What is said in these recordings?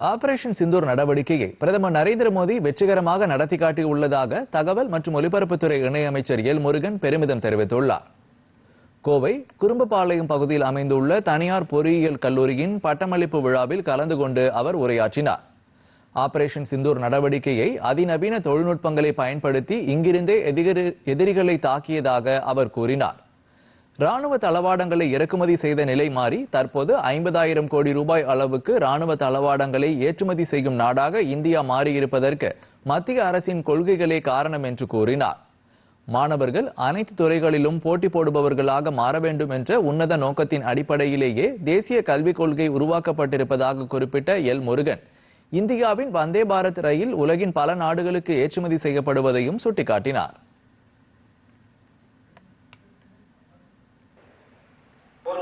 Operation Sindoor நடவடிக்கையை பிரதமர் நரேந்திர மோடி வெற்றிகரமாக நடத்தி காட்டியுள்ளதாக தகவல் மற்றும் ஒலிபரப்புத்துறை இணையமைச்சர் எல் முருகன் பெருமிதம் தெரிவித்துள்ளார். கோவை குறும்பபாளையம் பகுதியில் அமைந்துள்ள தனியார் பொறியியல் கல்லூரியின் பட்டமளிப்பு விழாவில் கலந்து கொண்டு அவர் உரையாற்றினார். ஆபரேஷன் சிந்தூர் நடவடிக்கையை அதிநவீன தொழில்நுட்பங்களை பயன்படுத்தி இங்கிருந்தே எதிரிகளை தாக்கியதாக அவர் கூறினார். ராணுவ தளவாடங்களை இறக்குமதி செய்த நிலை மாறி தற்போது ஐம்பதாயிரம் கோடி ரூபாய் அளவுக்கு ராணுவ தளவாடங்களை ஏற்றுமதி செய்யும் நாடாக இந்தியா மாறியிருப்பதற்கு மத்திய அரசின் கொள்கைகளே காரணம் என்று கூறினார். மாணவர்கள் அனைத்து துறைகளிலும் போட்டி போடுபவர்களாக மாற வேண்டும் என்ற உன்னத நோக்கத்தின் அடிப்படையிலேயே தேசிய கல்விக் கொள்கை உருவாக்கப்பட்டிருப்பதாக குறிப்பிட்ட எல். முருகன். இந்தியாவின் வந்தே பாரத் ரயில் உலகின் பல நாடுகளுக்கு ஏற்றுமதி செய்யப்படுவதையும் சுட்டிக்காட்டினார்.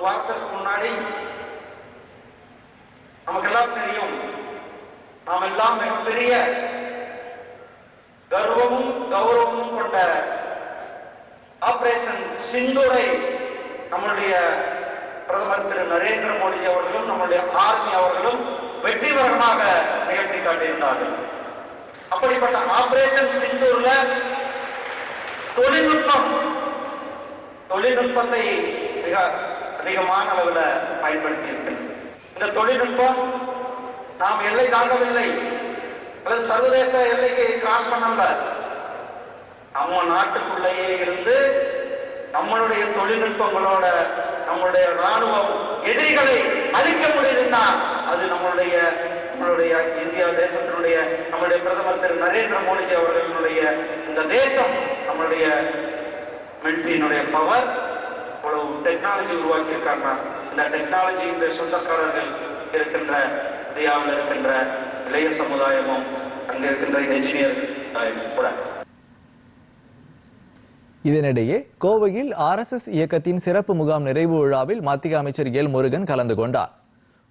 வார்த்தைக்கு முன்னாடி நமக்கெல்லாம் தெரியும். நாம் எல்லாம் மிகப்பெரிய கர்வமும் கௌரவமும் கொண்ட ஆபரேஷன் சிந்தூரை நம்மளுடைய பிரதமர் திரு நரேந்திர மோடி அவர்களும் நம்முடைய ஆர்மி அவர்களும் வெற்றிகரமாக நிகழ்த்தி காட்டியிருந்தார்கள். அப்படிப்பட்ட ஆபரேஷன் சிந்தூர்ல தொழில்நுட்பம் தொழில்நுட்பத்தை மிக அதிகமான அளவில் பயன்படுத்தி இந்த தொழில்நுட்பம் நாம் எல்லை தாண்டவில்லை. அல்லது சர்வதேச எல்லைக்கு கிராஸ் பண்ணல நம்ம நாட்டுக்குள்ளேயே இருந்து நம்மளுடைய தொழில்நுட்பங்களோட நம்மளுடைய ராணுவம் எதிரிகளை அழிக்க முடியுதுன்னா அது நம்மளுடைய நம்மளுடைய இந்தியா தேசத்தினுடைய நம்மளுடைய பிரதமர் திரு நரேந்திர மோடிஜி அவர்களுடைய இந்த தேசம் நம்மளுடைய மிலிட்டரியினுடைய பவர் இவ்வளவு டெக்னாலஜி உருவாக்கியிருக்காங்க. இந்த டெக்னாலஜியுடைய சொந்தக்காரர்கள் இருக்கின்ற இந்தியாவில் இருக்கின்ற இளைய சமுதாயமும் அங்கே இருக்கின்ற என்ஜினியர் கூட. இதனிடையே கோவையில் ஆர்எஸ்எஸ் இயக்கத்தின் சிறப்பு முகாம் நிறைவு விழாவில் மத்திய அமைச்சர் எல் முருகன் கலந்து கொண்டார்.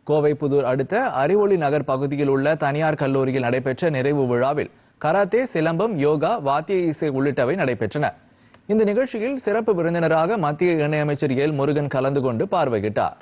கோவை புதூர் அடுத்த அறிவொளி நகர் பகுதியில் உள்ள தனியார் கல்லூரியில் நடைபெற்ற நிறைவு விழாவில் கராத்தே சிலம்பம் யோகா வாத்திய இசை உள்ளிட்டவை நடைபெற்றன. இந்த நிகழ்ச்சியில் சிறப்பு விருந்தினராக மத்திய இணையமைச்சர் எல் முருகன் கலந்து கொண்டு பார்வையிட்டார்.